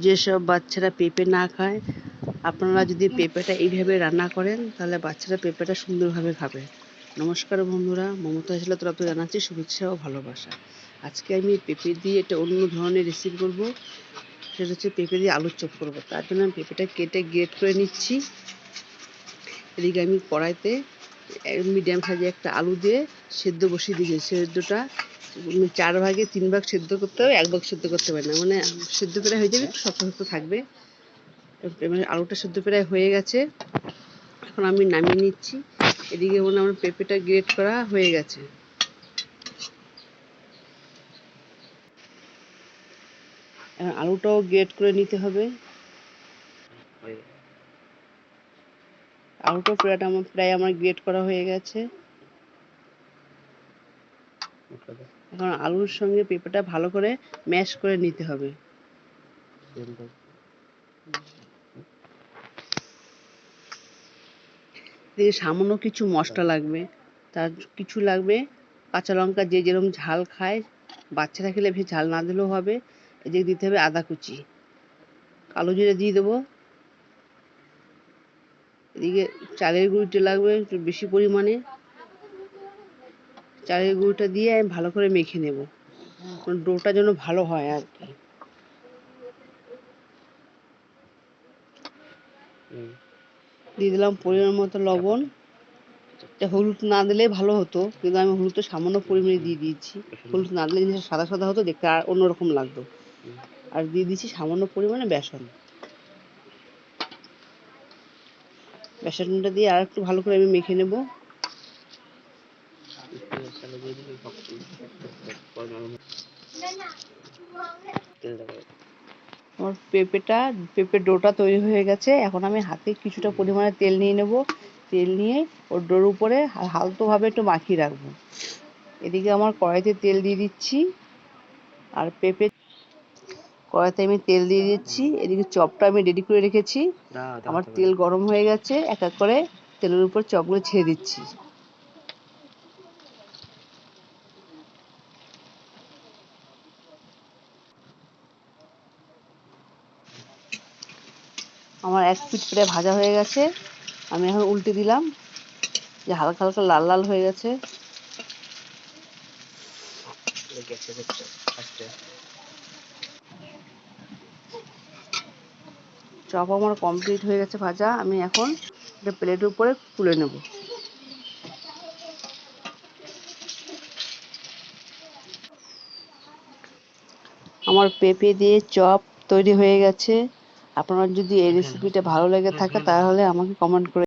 যেসব বাচ্চারা পেঁপে না খায়, আপনারা যদি পেঁপেটা এইভাবে রান্না করেন, তাহলে বাচ্চারা পেঁপেটা সুন্দরভাবে খাবে। নমস্কার বন্ধুরা, মমতা হাসলা তরফ জানাচ্ছি শুভেচ্ছা ও ভালোবাসা। আজকে আমি পেঁপে দিয়ে একটা অন্য ধরনের রেসিপি করব। সেটা হচ্ছে পেঁপে দিয়ে আলুর চপ করব। তার জন্য আমি পেঁপেটা কেটে গ্রেট করে নিচ্ছি। এদিকে আমি কড়াইতে মিডিয়াম সাইজে একটা আলু দিয়ে সেদ্ধ বসিয়ে দিয়েছি। সেদ্ধটা চার ভাগে তিন ভাগ সেদ্ধ করতে হবে, এক ভাগ সেদ্ধ করতে হবে না। মানে সেদ্ধ প্রায় হয়ে যাবে, শক্ত শক্ত থাকবে। এবার আলুটা সেদ্ধ প্রায় হয়ে গেছে। এখন আমি নামিয়ে নিচ্ছি। এদিকে মনে আমার পেঁপেটা গ্রেট করা হয়ে গেছে। আলুটাও গ্রেট করে নিতে হবে। আলুটা প্রায় আমার প্রায় আমার গ্রেট করা হয়ে গেছে। এখন আলুর সঙ্গে পেঁপেটা ভালো করে ম্যাশ করে নিতে হবে। এদিকে সামান্য কিছু মশলা লাগবে। তার কিছু লাগবে। কাঁচা লঙ্কা যে যেরকম ঝাল খায়, বাচ্চারা খেলে বেশি ঝাল না দিলেও হবে। এদিকে দিতে হবে আদা কুচি। কালো জিরে দিয়ে দেবো। এদিকে চালের গুঁড়িটা লাগবে একটু বেশি পরিমাণে। চালের গুঁড়োটা দিয়ে আমি ভালো করে মেখে নেব। ডোটা যেন ভালো হয় আর কি। দিয়ে দিলাম পরিমাণ মতো লবণ। হলুদ না দিলে ভালো হতো কিন্তু আমি হলুদটা সামান্য পরিমাণে দিয়ে দিয়েছি। হলুদ না দিলে জিনিসটা সাদা সাদা হতো দেখতে আর অন্যরকম লাগতো। আর দিয়ে দিয়েছি সামান্য পরিমাণে বেসন। বেসনটা দিয়ে আর একটু ভালো করে আমি মেখে নেব। আমার পেঁপেটা, পেঁপের ডোটা তৈরি হয়ে গেছে। এখন আমি হাতে কিছুটা পরিমাণে তেল নিয়ে নেব। তেল নিয়ে ওর ডোর উপরে হালতোভাবে একটু মাখিয়ে রাখব। এদিকে আমার কড়াইতে তেল দিয়ে দিচ্ছি। আর পেঁপে কড়াইতে আমি তেল দিয়ে দিচ্ছি এদিকে চপটা আমি রেডি করে রেখেছি। আমার তেল গরম হয়ে গেছে এক এক করে তেলের উপর চপগুলো ছেড়ে দিচ্ছি। আমার এক পিঠ প্রায় ভাজা হয়ে গেছে আমি এখন উল্টে দিলাম যে হালকা হালকা লাল লাল হয়ে গেছে। চপ আমার কমপ্লিট হয়ে গেছে ভাজা আমি এখন এটা প্লেটের উপরে তুলে নেব। আমার পেঁপে দিয়ে চপ তৈরি হয়ে গেছে। আপনার যদি এই রেসিপিটা ভালো লেগে থাকে তাহলে আমাকে কমেন্ট করে